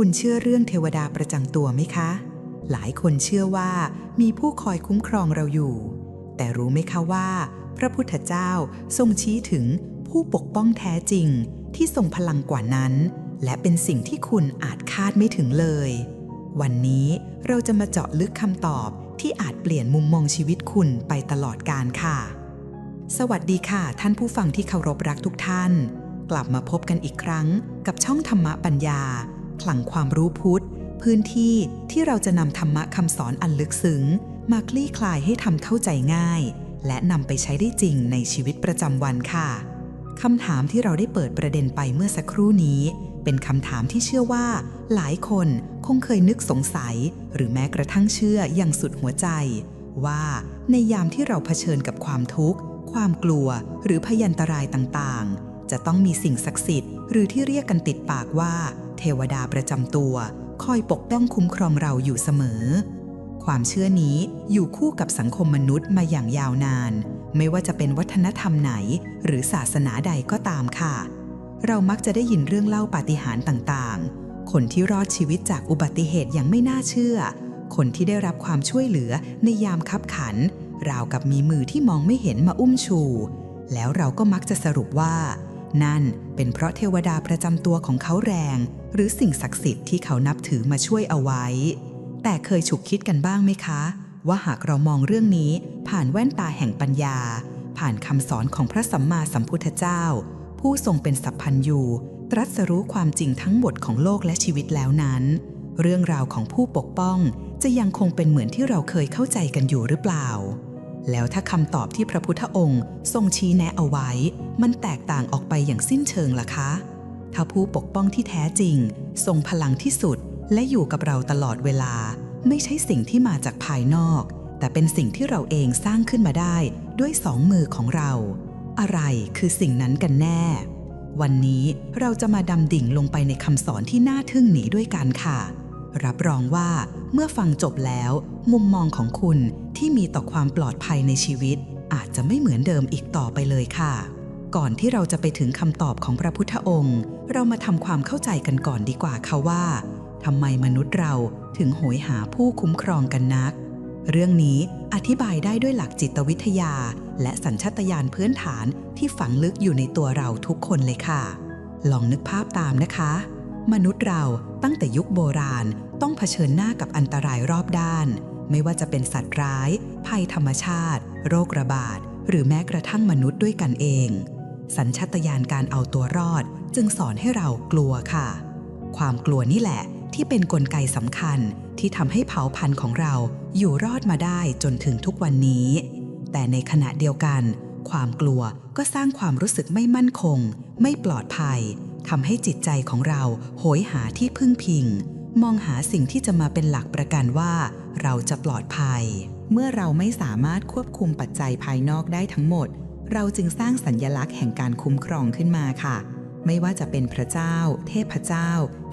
คุณเชื่อเรื่องเทวดาประจำตัวไหมคะ หลายคนเชื่อว่ามีผู้คอยคุ้มครองเราอยู่ แต่รู้ไหมคะว่า พระพุทธเจ้าทรงชี้ถึงผู้ปกป้องแท้จริงที่ทรงพลังกว่านั้น และเป็นสิ่งที่คุณอาจคาดไม่ถึงเลย วันนี้เราจะมาเจาะลึกคำตอบที่อาจเปลี่ยนมุมมองชีวิตคุณไปตลอดกาลค่ะ สวัสดีค่ะ ท่านผู้ฟังที่เคารพรักทุกท่าน กลับมาพบกันอีกครั้งกับช่องธรรมะปัญญา คลังความรู้พุทธ พื้นที่ที่เราจะนำธรรมะคำสอนอันลึกซึ้ง มาคลี่คลายให้ทำเข้าใจง่าย และนำไปใช้ได้จริงในชีวิตประจำวันค่ะคำถามที่เราได้เปิดประเด็นไปเมื่อสักครู่นี้ เป็นคำถามที่เชื่อว่า หลายคนคงเคยนึกสงสัย หรือแม้กระทั่งเชื่ออย่างสุดหัวใจ ว่าในยามที่เราเผชิญกับความทุกข์ ความกลัว หรือพยันตรายต่างๆ จะต้องมีสิ่งศักดิ์สิทธิ์ หรือที่เรียกกันติดปากว่า เทวดาประจำตัว คอยปกป้องคุ้มครองเราอยู่เสมอ ความเชื่อนี้อยู่คู่กับสังคมมนุษย์มาอย่างยาวนาน ไม่ว่าจะเป็นวัฒนธรรมไหน หรือศาสนาใดก็ตามค่ะ เรามักจะได้ยินเรื่องเล่าปาฏิหาริย์ต่างๆ คนที่รอดชีวิตจากอุบัติเหตุอย่างไม่น่าเชื่อ คนที่ได้รับความช่วยเหลือในยามคับขัน ราวกับมีมือที่มองไม่เห็นมาอุ้มชู แล้วเราก็มักจะสรุปว่า นั่นเป็นเพราะเทวดาประจำตัวของเขาแรง หรือสิ่งศักดิ์สิทธิ์ที่เขานับถือมาช่วยเอาไว้ แต่เคยฉุกคิดกันบ้างไหมคะ ว่าหากเรามองเรื่องนี้ผ่านแว่นตาแห่งปัญญา ผ่านคำสอนของพระสัมมาสัมพุทธเจ้า ผู้ทรงเป็นสัพพัญญูตรัสรู้ความจริงทั้งหมดของโลกและชีวิตแล้วนั้น เรื่องราวของผู้ปกป้องจะยังคงเป็นเหมือนที่เราเคยเข้าใจกันอยู่หรือเปล่า แล้วถ้าคำตอบที่พระพุทธองค์ทรงชี้แนะเอาไว้ มันแตกต่างออกไปอย่างสิ้นเชิงล่ะคะ ถ้าผู้ปกป้องที่แท้จริง ทรงพลังที่สุด และอยู่กับเราตลอดเวลา ไม่ใช่สิ่งที่มาจากภายนอก แต่เป็นสิ่งที่เราเองสร้างขึ้นมาได้ด้วยสองมือของเรา อะไรคือสิ่งนั้นกันแน่ วันนี้เราจะมาดำดิ่งลงไปในคำสอนที่น่าทึ่งหนีด้วยกันค่ะ รับรองว่าเมื่อฟังจบแล้ว มุมมองของคุณ ที่มีต่อความปลอดภัยในชีวิต อาจจะไม่เหมือนเดิมอีกต่อไปเลยค่ะ ก่อนที่เราจะไปถึงคำตอบของพระพุทธองค์ เรามาทำความเข้าใจกันก่อนดีกว่าค่ะว่าทำไมมนุษย์เราถึงโหยหาผู้คุ้มครองกันนัก เรื่องนี้อธิบายได้ด้วยหลักจิตวิทยา และสัญชาตญาณพื้นฐานที่ฝังลึกอยู่ในตัวเราทุกคนเลยค่ะ ลองนึกภาพตามนะคะ มนุษย์เราตั้งแต่ยุคโบราณต้องเผชิญหน้ากับอันตรายรอบด้าน ไม่ว่าจะเป็นสัตว์ร้าย ภัยธรรมชาติ โรคระบาด หรือแม้กระทั่งมนุษย์ด้วยกันเอง สัญชาตญาณการเอาตัวรอด จึงสอนให้เรากลัวค่ะ ความกลัวนี่แหละ ที่เป็นนกลไกสำคัญที่ทำให้เผ่าพันธุ์ของเราอยู่รอดมาได้จนถึงทุกวันนี้ แต่ในขณะเดียวกัน ความกลัวก็สร้างความรู้สึกไม่มั่นคง ไม่ปลอดภัยทำให้จิตใจของเราโหยหาที่พึ่งพิง มองหาสิ่งที่จะมาเป็นหลักประกันว่า เราจะปลอดภัย เมื่อเราไม่สามารถควบคุมปัจจัยภายนอกได้ทั้งหมด เราจึงสร้างสัญญลักษณ์แห่งการคุ้มครองขึ้นมาค่ะ ไม่ว่าจะเป็นพระเจ้า เทพเจ้า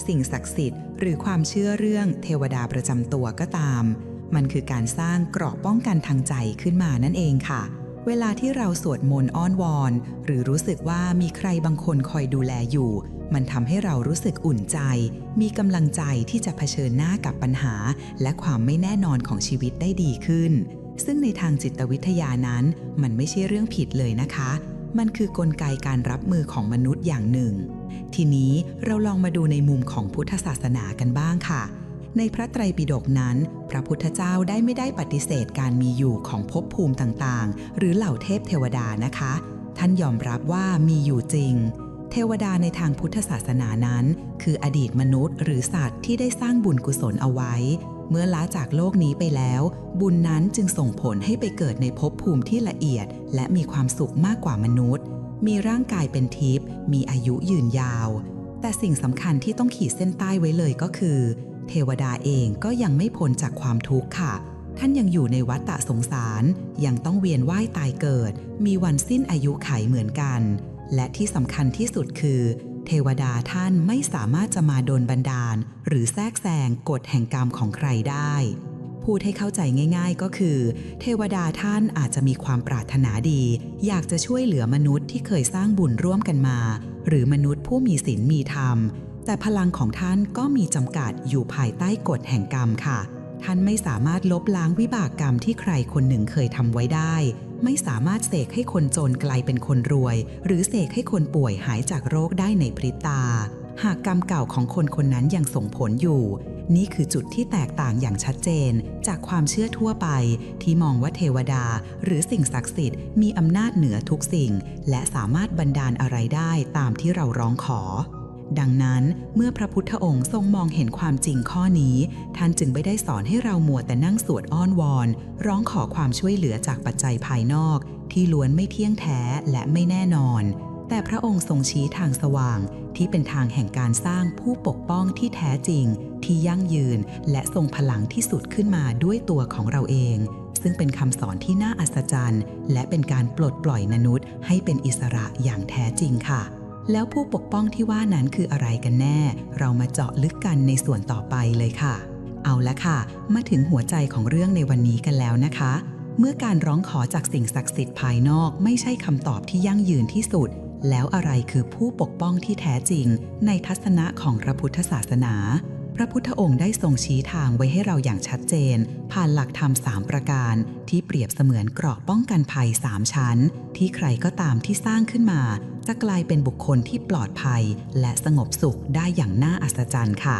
สิ่งศักดิ์สิทธิ์ หรือความเชื่อเรื่องเทวดาประจำตัวก็ตาม มันคือการสร้างเกราะป้องกันทางใจขึ้นมานั่นเองค่ะเวลาที่เราสวดมนต์อ้อนวอน หรือรู้สึกว่ามีใครบางคนคอยดูแลอยู่ มันทำให้เรารู้สึกอุ่นใจ มีกำลังใจที่จะเผชิญหน้ากับปัญหา และความไม่แน่นอนของชีวิตได้ดีขึ้น ซึ่งในทางจิตวิทยานั้น มันไม่ใช่เรื่องผิดเลยนะคะ มันคือกลไกการรับมือของมนุษย์อย่างหนึ่ง ทีนี้เราลองมาดูในมุมของพุทธศาสนากันบ้างค่ะในพระไตรปิฎกนั้น พระพุทธเจ้าได้ไม่ได้ปฏิเสธการมีอยู่ของภพภูมิต่างๆ หรือเหล่าเทพเทวดานะคะ ท่านยอมรับว่ามีอยู่จริง เทวดาในทางพุทธศาสนานั้น คืออดีตมนุษย์ หรือสัตว์ที่ได้สร้างบุญกุศลเอาไว้ เมื่อล้าจากโลกนี้ไปแล้ว บุญนั้นจึงส่งผลให้ไปเกิดในภพภูมิที่ละเอียด และมีความสุขมากกว่ามนุษย์ มีร่างกายเป็นทิพย์มีอายุยืนยาว แต่สิ่งสำคัญที่ต้องขีดเส้นใต้ไว้เลยก็คือ เทวดาเองก็ยังไม่พ้นจากความทุกข์ค่ะท่านยังอยู่ในวัฏฏะสงสาร ยังต้องเวียนว่ายตายเกิด มีวันสิ้นอายุไขเหมือนกัน และที่สำคัญที่สุดคือ เทวดาท่านไม่สามารถจะมาโดนบันดาล หรือแทรกแซงกฎแห่งกรรมของใครได้ พูดให้เข้าใจง่าย ๆ ก็คือ เทวดาท่านอาจจะมีความปรารถนาดี อยากจะช่วยเหลือมนุษย์ที่เคยสร้างบุญร่วมกันมา หรือมนุษย์ผู้มีศีลมีธรรม แต่พลังของท่านก็มีจำกัดอยู่ภายใต้กฎแห่งกรรมค่ะท่านไม่สามารถลบล้างวิบากกรรมที่ใครคนหนึ่งเคยทำไว้ได้ ไม่สามารถเสกให้คนจนกลายเป็นคนรวย หรือเสกให้คนป่วยหายจากโรคได้ในพริบตา หากกรรมเก่าของคนคนนั้นยังส่งผลอยู่ นี่คือจุดที่แตกต่างอย่างชัดเจน จากความเชื่อทั่วไป ที่มองว่าเทวดา หรือสิ่งศักดิ์สิทธิ์มีอำนาจเหนือทุกสิ่ง และสามารถบันดาลอะไรได้ตามที่เราร้องขอ ดังนั้นเมื่อพระพุทธองค์ทรงมองเห็นความจริงข้อนี้ ท่านจึงไม่ได้สอนให้เรามัวแต่นั่งสวดอ้อนวอน ร้องขอความช่วยเหลือจากปัจจัยภายนอก ที่ล้วนไม่เที่ยงแท้และไม่แน่นอน แต่พระองค์ทรงชี้ทางสว่าง ที่เป็นทางแห่งการสร้างผู้ปกป้องที่แท้จริง ที่ยั่งยืน และทรงพลังที่สุดขึ้นมาด้วยตัวของเราเอง ซึ่งเป็นคำสอนที่น่าอัศจรรย์ และเป็นการปลดปล่อยมนุษย์ ให้เป็นอิสระอย่างแท้จริงค่ะ แล้วผู้ปกป้องที่ว่านั้นคืออะไรกันแน่ เรามาเจาะลึกกันในส่วนต่อไปเลยค่ะ เอาละค่ะ มาถึงหัวใจของเรื่องในวันนี้กันแล้วนะคะ เมื่อการร้องขอจากสิ่งศักดิ์สิทธิ์ภายนอกไม่ใช่คำตอบที่ยั่งยืนที่สุด แล้วอะไรคือผู้ปกป้องที่แท้จริง ในทัศนะของพระพุทธศาสนา พระพุทธองค์ได้ทรงชี้ทางไว้ให้เราอย่างชัดเจน ผ่านหลักธรรมสามประการ ที่เปรียบเสมือนเกราะป้องกันภัยสามชั้น ที่ใครก็ตามที่สร้างขึ้นมา จะกลายเป็นบุคคลที่ปลอดภัย และสงบสุขได้อย่างน่าอัศจรรย์ค่ะ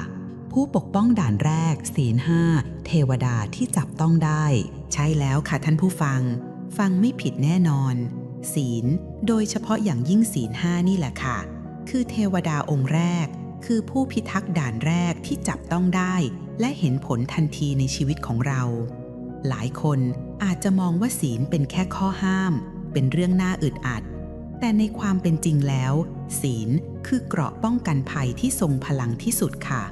ผู้ปกป้องด่านแรก ศีลห้าเทวดาที่จับต้องได้ ใช่แล้วค่ะท่านผู้ฟัง ฟังไม่ผิดแน่นอน ศีล โดยเฉพาะอย่างยิ่งศีลห้านี่แหละค่ะ คือเทวดาองค์แรก คือผู้พิทักษ์ด่านแรกที่จับต้องได้ และเห็นผลทันทีในชีวิตของเรา หลายคนอาจจะมองว่าศีลเป็นแค่ข้อห้าม เป็นเรื่องน่าอึดอัด แต่ในความเป็นจริงแล้ว ศีลคือเกราะป้องกันภัยที่ทรงพลังที่สุดค่ะ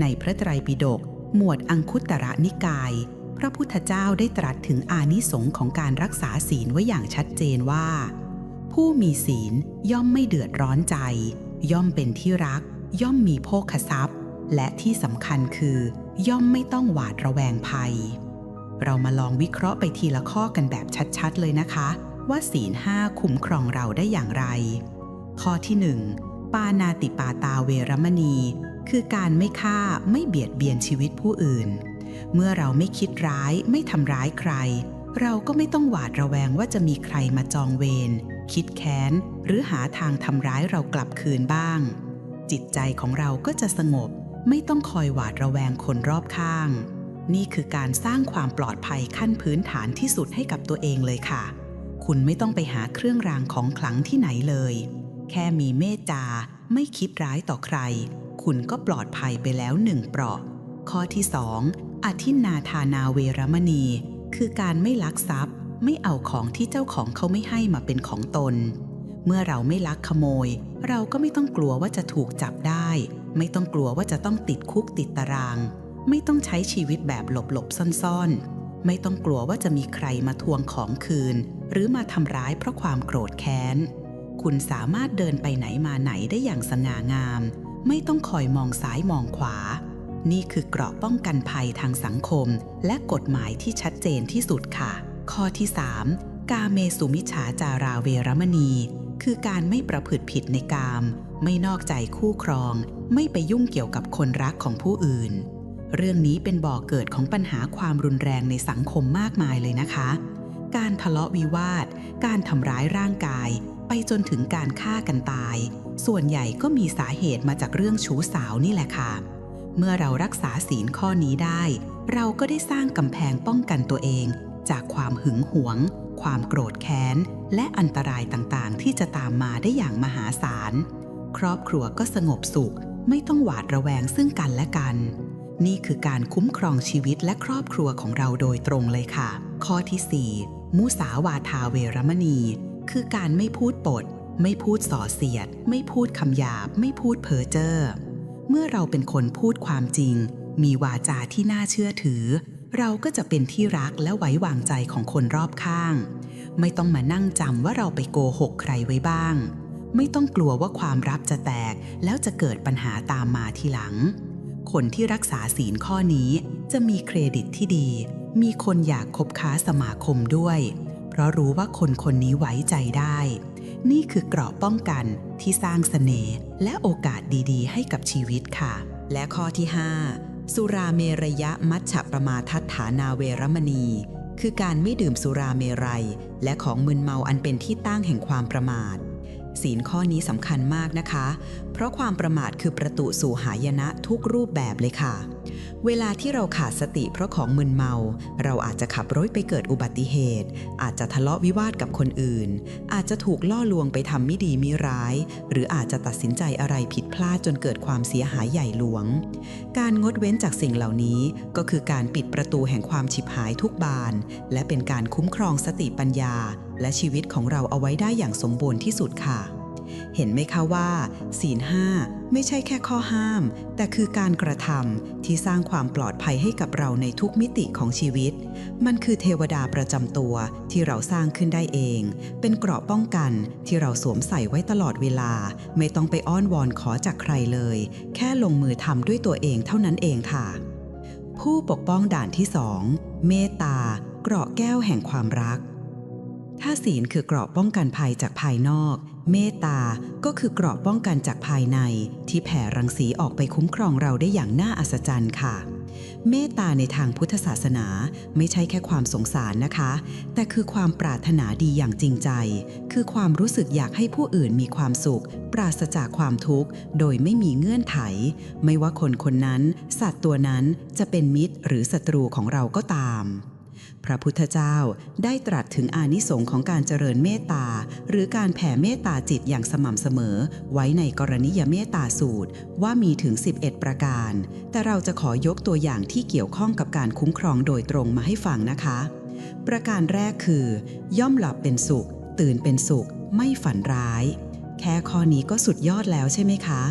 ในพระไตรปิฎกหมวดอังคุตระนิกาย พระพุทธเจ้าได้ตรัสถึงอานิสงค์ของการรักษาศีลไว้อย่างชัดเจนว่า ผู้มีศีลย่อมไม่เดือดร้อนใจ ย่อมเป็นที่รัก ย่อมมีโภคทรัพย์ และที่สำคัญคือ ย่อมไม่ต้องหวาดระแวงภัย เรามาลองวิเคราะห์ไปทีละข้อกันแบบชัดๆ เลยนะคะ ว่าศีลห้าคุ้มครองเราได้อย่างไร ข้อที่หนึ่งปานาติปาตาเวรมณี คือการไม่ฆ่าไม่เบียดเบียนชีวิตผู้อื่น เมื่อเราไม่คิดร้ายไม่ทำร้ายใคร เราก็ไม่ต้องหวาดระแวงว่าจะมีใครมาจองเวรคิดแค้น หรือหาทางทำร้ายเรากลับคืนบ้าง จิตใจของเราก็จะสงบ ไม่ต้องคอยหวาดระแวงคนรอบข้าง นี่คือการสร้างความปลอดภัยขั้นพื้นฐานที่สุดให้กับตัวเองเลยค่ะ คุณไม่ต้องไปหาเครื่องรางของขลังที่ไหนเลย แค่มีเมตตาไม่คิดร้ายต่อใคร คุณก็ปลอดภัยไปแล้วหนึ่งเปราะ ข้อที่สองอธินาทานาเวรมณี คือการไม่ลักทรัพย์ ไม่เอาของที่เจ้าของเขาไม่ให้มาเป็นของตน เมื่อเราไม่ลักขโมย เราก็ไม่ต้องกลัวว่าจะถูกจับได้ ไม่ต้องกลัวว่าจะต้องติดคุกติดตาราง ไม่ต้องใช้ชีวิตแบบหลบๆซ่อนๆ ไม่ต้องกลัวว่าจะมีใครมาทวงของคืน หรือมาทำร้ายเพราะความโกรธแค้น คุณสามารถเดินไปไหนมาไหนได้อย่างสง่างาม ไม่ต้องคอยมองซ้ายมองขวา นี่คือเกราะป้องกันภัยทางสังคม และกฎหมายที่ชัดเจนที่สุดค่ะ ข้อที่ 3 กาเมสุมิฉาจาราเวรมณี คือการไม่ประพฤติผิดในกาม ไม่นอกใจคู่ครอง ไม่ไปยุ่งเกี่ยวกับคนรักของผู้อื่นเรื่องนี้เป็นบ่อกเกิดของปัญหาความรุนแรงในสังคมมากมายเลยนะคะ การทะเลาะวิวาท การทำร้ายร่างกาย ไปจนถึงการฆ่ากันตาย ส่วนใหญ่ก็มีสาเหตุมาจากเรื่องชู้สาวนี่แหละค่ะ เมื่อเรารักษาศีลข้อนี้ได้ เราก็ได้สร้างกำแพงป้องกันตัวเอง จากความหึงหวง ความโกรธแค้น และอันตรายต่างๆ ที่จะตามมาได้อย่างมหาศาล ครอบครัวก็สงบสุข ไม่ต้องหวาดระแวงซึ่งกันและกันนี่คือการคุ้มครองชีวิตและครอบครัวของเราโดยตรงเลยค่ะ ข้อที่ 4 มุสาวาทาเวรมณี คือการไม่พูดปด ไม่พูดส่อเสียด ไม่พูดคำหยาบ ไม่พูดเพ้อเจ้อเมื่อเราเป็นคนพูดความจริง มีวาจาที่น่าเชื่อถือ เราก็จะเป็นที่รักและไว้วางใจของคนรอบข้าง ไม่ต้องมานั่งจำว่าเราไปโกหกใครไว้บ้าง ไม่ต้องกลัวว่าความลับจะแตกแล้วจะเกิดปัญหาตามมาทีหลัง คนที่รักษาศีลข้อนี้จะมีเครดิตที่ดี มีคนอยากคบค้าสมาคมด้วย เพราะรู้ว่าคนคนนี้ไว้ใจได้ นี่คือเกราะป้องกันที่สร้างเสน่ห์และโอกาสดีๆ ให้กับชีวิตค่ะ และข้อที่ 5 สุราเมรยะมัชฌะประมาทัฏฐานาเวรมณี คือการไม่ดื่มสุราเมรัย และของมึนเมาอันเป็นที่ตั้งแห่งความประมาทศีลข้อนี้สำคัญมากนะคะ เพราะความประมาทคือประตูสู่หายนะทุกรูปแบบเลยค่ะ เวลาที่เราขาดสติเพราะของมึนเมา เราอาจจะขับรถไปเกิดอุบัติเหตุ อาจจะทะเลาะวิวาทกับคนอื่น อาจจะถูกล่อลวงไปทำไม่ดีมิร้าย หรืออาจจะตัดสินใจอะไรผิดพลาดจนเกิดความเสียหายใหญ่หลวง การงดเว้นจากสิ่งเหล่านี้ก็คือการปิดประตูแห่งความฉิบหายทุกบาน และเป็นการคุ้มครองสติปัญญา และชีวิตของเราเอาไว้ได้อย่างสมบูรณ์ที่สุดค่ะ เห็นไหมคะว่า ศีลห้าไม่ใช่แค่ข้อห้าม แต่คือการกระทำที่สร้างความปลอดภัยให้กับเราในทุกมิติของชีวิต มันคือเทวดาประจำตัวที่เราสร้างขึ้นได้เอง เป็นเกราะป้องกันที่เราสวมใส่ไว้ตลอดเวลา ไม่ต้องไปอ้อนวอนขอจากใครเลย แค่ลงมือทำด้วยตัวเองเท่านั้นเองค่ะ ผู้ปกป้องด่านที่สองเมตตา เกราะแก้วแห่งความรัก ถ้าศีลคือเกราะป้องกันภัยจากภายนอก เมตตาก็คือเกราะป้องกันจากภายใน ที่แผ่รังสีออกไปคุ้มครองเราได้อย่างน่าอัศจรรย์ค่ะ เมตตาในทางพุทธศาสนาไม่ใช่แค่ความสงสารนะคะ แต่คือความปรารถนาดีอย่างจริงใจ คือความรู้สึกอยากให้ผู้อื่นมีความสุข ปราศจากความทุกข์ โดยไม่มีเงื่อนไข ไม่ว่าคนคนนั้น สัตว์ตัวนั้นจะเป็นมิตรหรือศัตรูของเราก็ตาม พระพุทธเจ้าได้ตรัสถึงอานิสงค์ของการเจริญเมตตา หรือการแผ่เมตตาจิตอย่างสม่ำเสมอ ไว้ในกรณียเมตตาสูตรว่ามีถึง 11 ประการ แต่เราจะขอยกตัวอย่างที่เกี่ยวข้องกับการคุ้มครองโดยตรงมาให้ฟังนะคะ ประการแรกคือ ย่อมหลับเป็นสุข ตื่นเป็นสุข ไม่ฝันร้าย แค่ข้อนี้ก็สุดยอดแล้วใช่ไหมคะ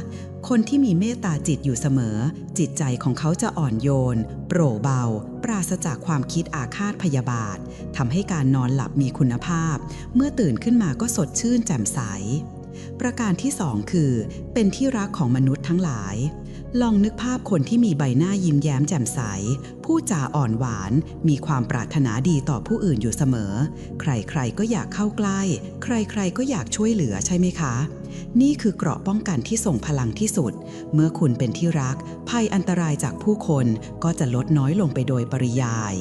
คนที่มีเมตตาจิตอยู่เสมอ จิตใจของเขาจะอ่อนโยน โปร่เบา ปราศจากความคิดอาฆาตพยาบาททำให้การนอนหลับมีคุณภาพ เมื่อตื่นขึ้นมาก็สดชื่นแจ่มใส ประการที่สองคือ เป็นที่รักของมนุษย์ทั้งหลาย ลองนึกภาพคนที่มีใบหน้ายิ้มแย้มแจ่มใส ผู้จาอ่อนหวาน มีความปรารถนาดีต่อผู้อื่นอยู่เสมอ ใครๆก็อยากเข้าใกล้ ใครๆก็อยากช่วยเหลือใช่ไหมคะ นี่คือเกราะป้องกันที่ส่งพลังที่สุด เมื่อคุณเป็นที่รัก ภัยอันตรายจากผู้คนก็จะลดน้อยลงไปโดยปริยาย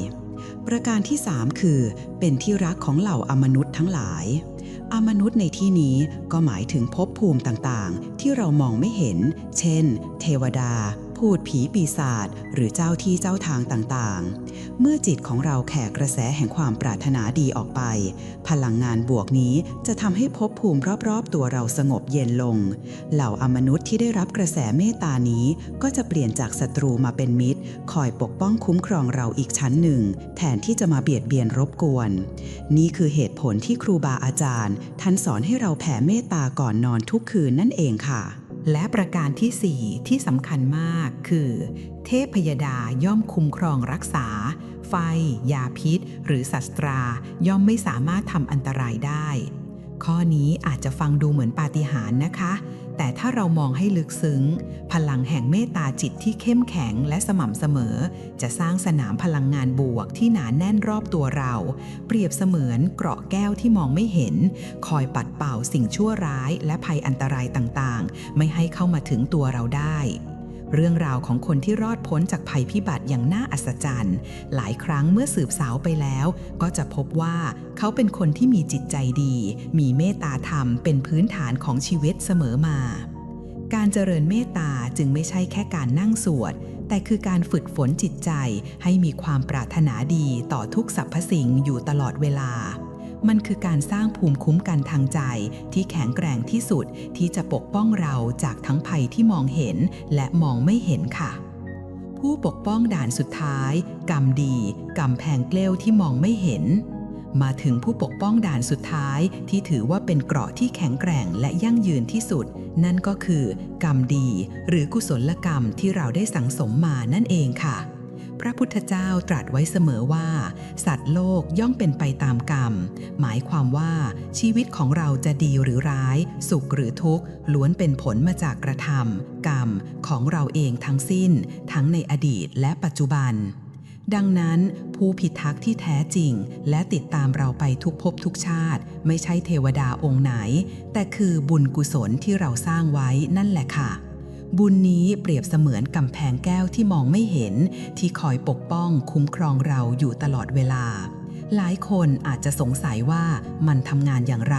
ประการที่ 3 คือ เป็นที่รักของเหล่าอมนุษย์ทั้งหลาย อมนุษย์ในที่นี้ก็หมายถึงภพภูมิต่างๆ ที่เรามองไม่เห็น เช่น เทวดา พูดผีปีศาจหรือเจ้าที่เจ้าทางต่างๆ เมื่อจิตของเราแข่กระแสแห่งความปรารถนาดีออกไป พลังงานบวกนี้จะทำให้ภพภูมิรอบๆ ตัวเราสงบเย็นลง เหล่าอมนุษย์ที่ได้รับกระแสเมตตานี้ก็จะเปลี่ยนจากศัตรูมาเป็นมิตร คอยปกป้องคุ้มครองเราอีกชั้นหนึ่ง แทนที่จะมาเบียดเบียนรบกวน นี่คือเหตุผลที่ครูบาอาจารย์ ท่านสอนให้เราแผ่เมตตาก่อนนอนทุกคืนนั่นเองค่ะ และประการที่ 4 ที่สำคัญมากคือ เทพยดาย่อมคุ้มครองรักษา ไฟ ยาพิษ หรือสัตรา ย่อมไม่สามารถทำอันตรายได้ ข้อนี้อาจจะฟังดูเหมือนปาฏิหาริย์นะคะ แต่ถ้าเรามองให้ลึกซึ้ง พลังแห่งเมตตาจิตที่เข้มแข็งและสม่ำเสมอ จะสร้างสนามพลังงานบวกที่หนาแน่นรอบตัวเรา เปรียบเสมือนเกราะแก้วที่มองไม่เห็น คอยปัดเป่าสิ่งชั่วร้ายและภัยอันตรายต่างๆ ไม่ให้เข้ามาถึงตัวเราได้ เรื่องราวของคนที่รอดพ้นจากภัยพิบัติอย่างน่าอัศจรรย์ หลายครั้งเมื่อสืบสาวไปแล้ว ก็จะพบว่าเขาเป็นคนที่มีจิตใจดี มีเมตตาธรรมเป็นพื้นฐานของชีวิตเสมอมา การเจริญเมตตาจึงไม่ใช่แค่การนั่งสวด แต่คือการฝึกฝนจิตใจให้มีความปรารถนาดีต่อทุกสรรพสิ่งอยู่ตลอดเวลา มันคือการสร้างภูมิคุ้มกันทางใจ ที่แข็งแกร่งที่สุดที่จะปกป้องเราจากทั้งภัยที่มองเห็นและมองไม่เห็นค่ะ ผู้ปกป้องด่านสุดท้าย กรรมดีกำแพงเกลี้ยวที่มองไม่เห็น มาถึงผู้ปกป้องด่านสุดท้ายที่ถือว่าเป็นเกราะที่แข็งแกร่งและยั่งยืนที่สุด นั่นก็คือ กรรมดี หรือกุศลกรรมที่เราได้สังสมมานั่นเองค่ะ พระพุทธเจ้าตรัสไว้เสมอว่า สัตว์โลกย่อมเป็นไปตามกรรม หมายความว่าชีวิตของเราจะดีหรือร้าย สุขหรือทุกข์ล้วนเป็นผลมาจากกระทำกรรมของเราเองทั้งสิ้น ทั้งในอดีตและปัจจุบัน ดังนั้นผู้พิทักษ์ที่แท้จริง และติดตามเราไปทุกภพทุกชาติ ไม่ใช่เทวดาองค์ไหน แต่คือบุญกุศลที่เราสร้างไว้นั่นแหละค่ะ บุญนี้เปรียบเสมือนกำแพงแก้วที่มองไม่เห็น ที่คอยปกป้องคุ้มครองเราอยู่ตลอดเวลา หลายคนอาจจะสงสัยว่ามันทำงานอย่างไร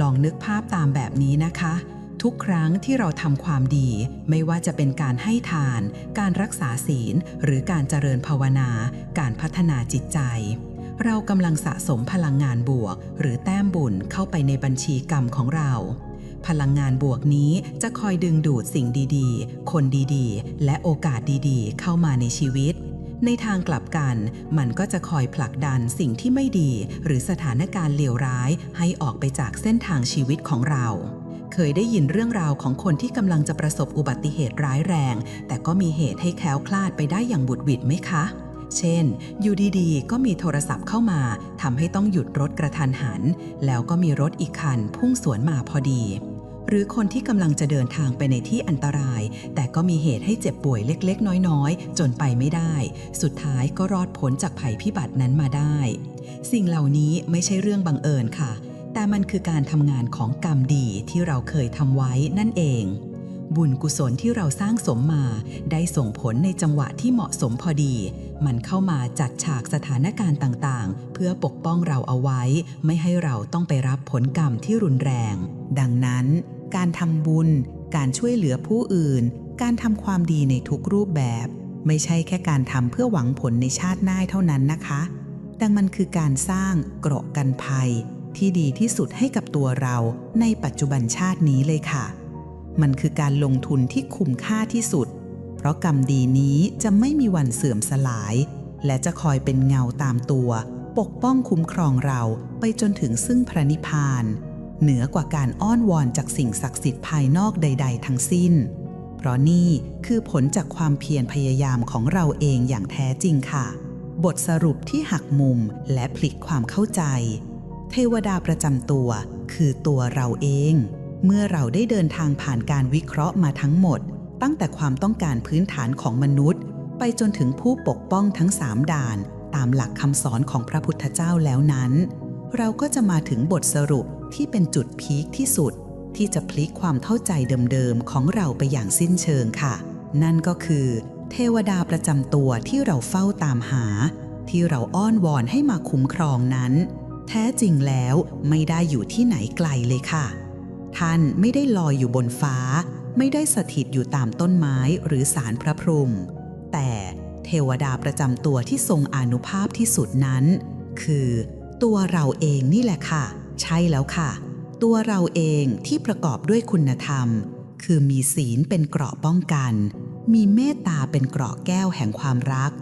ลองนึกภาพตามแบบนี้นะคะ ทุกครั้งที่เราทำความดี ไม่ว่าจะเป็นการให้ทาน การรักษาศีล หรือการเจริญภาวนา การพัฒนาจิตใจเรากำลังสะสมพลังงานบวก หรือแต้มบุญเข้าไปในบัญชีกรรมของเรา พลังงานบวกนี้จะคอยดึงดูดสิ่งดีๆ คนดีๆ และโอกาสดีๆ เข้ามาในชีวิต ในทางกลับกัน มันก็จะคอยผลักดันสิ่งที่ไม่ดี หรือสถานการณ์เลวร้ายให้ออกไปจากเส้นทางชีวิตของเราเคยได้ยินเรื่องราวของคนที่กำลังจะประสบอุบัติเหตุร้ายแรง แต่ก็มีเหตุให้แคล้วคลาดไปได้อย่างบุดวิดไหมคะ เช่น อยู่ดีๆ ก็มีโทรศัพท์เข้ามาทำให้ต้องหยุดรถกระทันหัน แล้วก็มีรถอีกคันพุ่งสวนมาพอดี หรือคนที่กำลังจะเดินทางไปในที่อันตราย แต่ก็มีเหตุให้เจ็บป่วยเล็กๆ น้อยๆ จนไปไม่ได้ สุดท้ายก็รอดพ้นจากภัยพิบัตินั้นมาได้ สิ่งเหล่านี้ไม่ใช่เรื่องบังเอิญค่ะ แต่มันคือการทำงานของกรรมดีที่เราเคยทำไว้นั่นเอง บุญกุศลที่เราสร้างสมมา ได้ส่งผลในจังหวะที่เหมาะสมพอดี มันเข้ามาจัดฉากสถานการณ์ต่างๆ เพื่อปกป้องเราเอาไว้ ไม่ให้เราต้องไปรับผลกรรมที่รุนแรง ดังนั้น การทำบุญ การช่วยเหลือผู้อื่น การทำความดีในทุกรูปแบบ ไม่ใช่แค่การทำเพื่อหวังผลในชาติหน้าเท่านั้นนะคะแต่มันคือการสร้างเกราะกันภัย ที่ดีที่สุดให้กับตัวเราในปัจจุบันชาตินี้เลยค่ะ มันคือการลงทุนที่คุ้มค่าที่สุด เพราะกรรมดีนี้จะไม่มีวันเสื่อมสลาย และจะคอยเป็นเงาตามตัว ปกป้องคุ้มครองเราไปจนถึงซึ่งพระนิพพาน เหนือกว่าการอ้อนวอนจากสิ่งศักดิ์สิทธิ์ภายนอกใด ๆ ทั้งสิ้น เพราะนี่คือผลจากความเพียรพยายามของเราเองอย่างแท้จริงค่ะ บทสรุปที่หักมุมและพลิกความเข้าใจ เทวดาประจำตัวคือตัวเราเอง เมื่อเราได้เดินทางผ่านการวิเคราะห์มาทั้งหมด ตั้งแต่ความต้องการพื้นฐานของมนุษย์ ไปจนถึงผู้ปกป้องทั้งสามด่าน ตามหลักคำสอนของพระพุทธเจ้าแล้วนั้น เราก็จะมาถึงบทสรุป ที่เป็นจุดพีคที่สุด ที่จะพลิกความเข้าใจเดิมๆของเราไปอย่างสิ้นเชิงค่ะ นั่นก็คือ เทวดาประจำตัวที่เราเฝ้าตามหา ที่เราอ้อนวอนให้มาคุ้มครองนั้น แท้จริงแล้วไม่ได้อยู่ที่ไหนไกลเลยค่ะ ท่านไม่ได้ลอยอยู่บนฟ้า ไม่ได้สถิตอยู่ตามต้นไม้หรือสารพระพรหมแต่เทวดาประจำตัวที่ทรงอนุภาพที่สุดนั้น คือตัวเราเองนี่แหละค่ะ ใช่แล้วค่ะ ตัวเราเองที่ประกอบด้วยคุณธรรม คือมีศีลเป็นเกราะป้องกัน มีเมตตาเป็นเกราะแก้วแห่งความรัก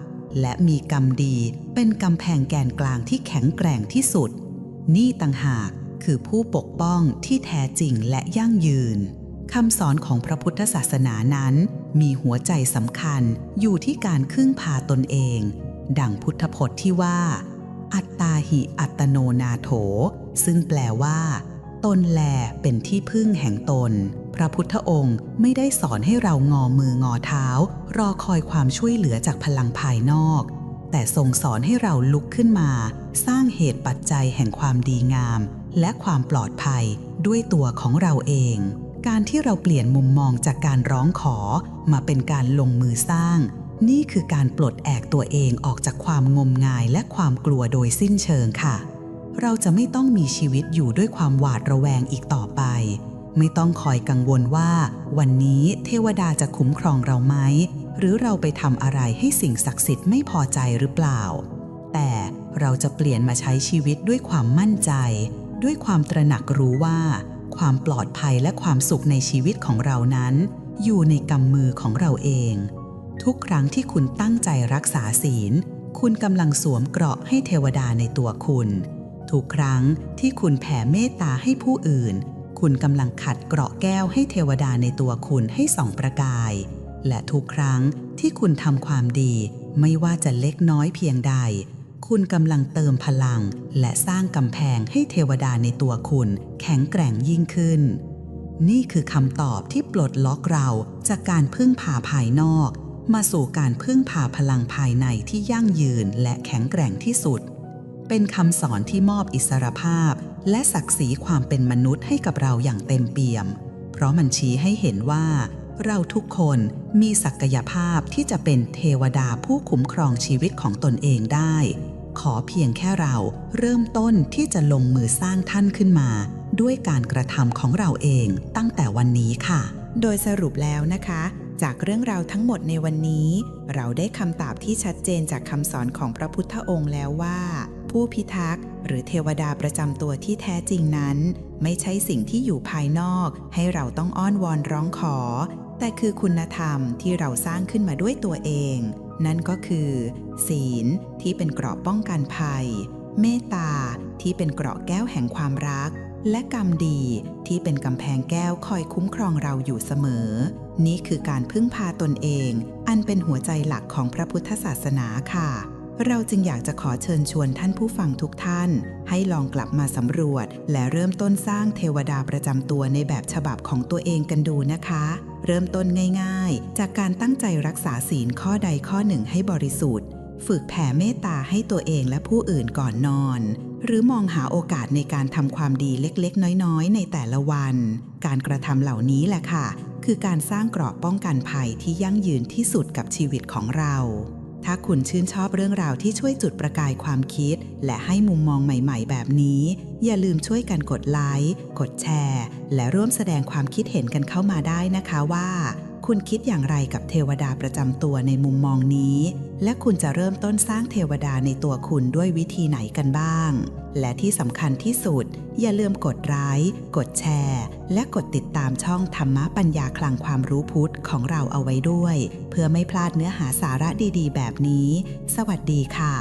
และมีกรรมดีเป็นกำแพงแกนกลางที่แข็งแกร่งที่สุด นี่ต่างหากคือผู้ปกป้องที่แท้จริงและยั่งยืนคำสอนของพระพุทธศาสนานั้น มีหัวใจสำคัญอยู่ที่การครึ่งพาตนเอง ดังพุทธพจน์ที่ว่า อัตตาหิอัตโนนาโถ ซึ่งแปลว่า ตนแลเป็นที่พึ่งแห่งตน พระพุทธองค์ไม่ได้สอนให้เรางอมืองอเท้า รอคอยความช่วยเหลือจากพลังภายนอก แต่ทรงสอนให้เราลุกขึ้นมา สร้างเหตุปัจจัยแห่งความดีงาม และความปลอดภัยด้วยตัวของเราเอง การที่เราเปลี่ยนมุมมองจากการร้องขอ มาเป็นการลงมือสร้างนี่คือการปลดแอกตัวเองออกจากความงมงายและความกลัวโดยสิ้นเชิงค่ะ เราจะไม่ต้องมีชีวิตอยู่ด้วยความหวาดระแวงอีกต่อไป ไม่ต้องคอยกังวลว่า วันนี้เทวดาจะคุ้มครองเราไหม หรือเราไปทำอะไรให้สิ่งศักดิ์สิทธิ์ไม่พอใจหรือเปล่า แต่เราจะเปลี่ยนมาใช้ชีวิตด้วยความมั่นใจ ด้วยความตระหนักรู้ว่า ความปลอดภัยและความสุขในชีวิตของเรานั้น อยู่ในกำมือของเราเอง ทุกครั้งที่คุณตั้งใจรักษาศีล คุณกำลังสวมเกราะให้เทวดาในตัวคุณ ทุกครั้งที่คุณแผ่เมตตาให้ผู้อื่น คุณกำลังขัดเกราะแก้วให้เทวดาในตัวคุณให้ส่องประกาย และทุกครั้งที่คุณทำความดี ไม่ว่าจะเล็กน้อยเพียงใด คุณกำลังเติมพลัง และสร้างกำแพงให้เทวดาในตัวคุณ แข็งแกร่งยิ่งขึ้น นี่คือคำตอบที่ปลดล็อกเราจากการพึ่งพาภายนอก มาสู่การพึ่งพาพลังภายในที่ยั่งยืนและแข็งแกร่งที่สุด เป็นคำสอนที่มอบอิสรภาพ และศักดิ์ศรีความเป็นมนุษย์ให้กับเราอย่างเต็มเปี่ยม เพราะมันชี้ให้เห็นว่า เราทุกคนมีศักยภาพที่จะเป็นเทวดาผู้คุ้มครองชีวิตของตนเองได้ ขอเพียงแค่เราเริ่มต้นที่จะลงมือสร้างท่านขึ้นมา ด้วยการกระทำของเราเองตั้งแต่วันนี้ค่ะ โดยสรุปแล้วนะคะจากเรื่องราวทั้งหมดในวันนี้ เราได้คำตอบที่ชัดเจนจากคำสอนของพระพุทธองค์แล้วว่า ผู้พิทักษ์ หรือเทวดาประจำตัวที่แท้จริงนั้น ไม่ใช่สิ่งที่อยู่ภายนอก ให้เราต้องอ้อนวอนร้องขอ แต่คือคุณธรรมที่เราสร้างขึ้นมาด้วยตัวเอง นั่นก็คือ ศีลที่เป็นเกราะป้องกันภัย เมตตาที่เป็นเกราะแก้วแห่งความรัก และกรรมดีที่เป็นกำแพงแก้วคอยคุ้มครองเราอยู่เสมอ นี่คือการพึ่งพาตนเอง อันเป็นหัวใจหลักของพระพุทธศาสนาค่ะ เราจึงอยากจะขอเชิญชวนท่านผู้ฟังทุกท่าน ให้ลองกลับมาสำรวจ และเริ่มต้นสร้างเทวดาประจำตัวในแบบฉบับของตัวเองกันดูนะคะ เริ่มต้นง่ายๆ จากการตั้งใจรักษาศีลข้อใดข้อหนึ่งให้บริสุทธิ์ ฝึกแผ่เมตตาให้ตัวเองและผู้อื่นก่อนนอน หรือมองหาโอกาสในการทำความดีเล็กๆ น้อยๆ ในแต่ละวัน การกระทำเหล่านี้แหละค่ะ คือการสร้างเกราะป้องกันภัยที่ยั่งยืนที่สุดกับชีวิตของเรา ถ้าคุณชื่นชอบเรื่องราวที่ช่วยจุดประกายความคิด และให้มุมมองใหม่ ๆ แบบนี้ อย่าลืมช่วยกันกดไลค์ กดแชร์ และร่วมแสดงความคิดเห็นกันเข้ามาได้นะคะว่า คุณคิดอย่างไรกับเทวดาประจำตัวในมุมมองนี้ และคุณจะเริ่มต้นสร้างเทวดาในตัวคุณด้วยวิธีไหนกันบ้าง และที่สำคัญที่สุด อย่าลืมกดไลค์กดแชร์ และกดติดตามช่องธรรมะปัญญาคลังความรู้พุทธของเราเอาไว้ด้วย เพื่อไม่พลาดเนื้อหาสาระดีๆ แบบนี้ สวัสดีค่ะ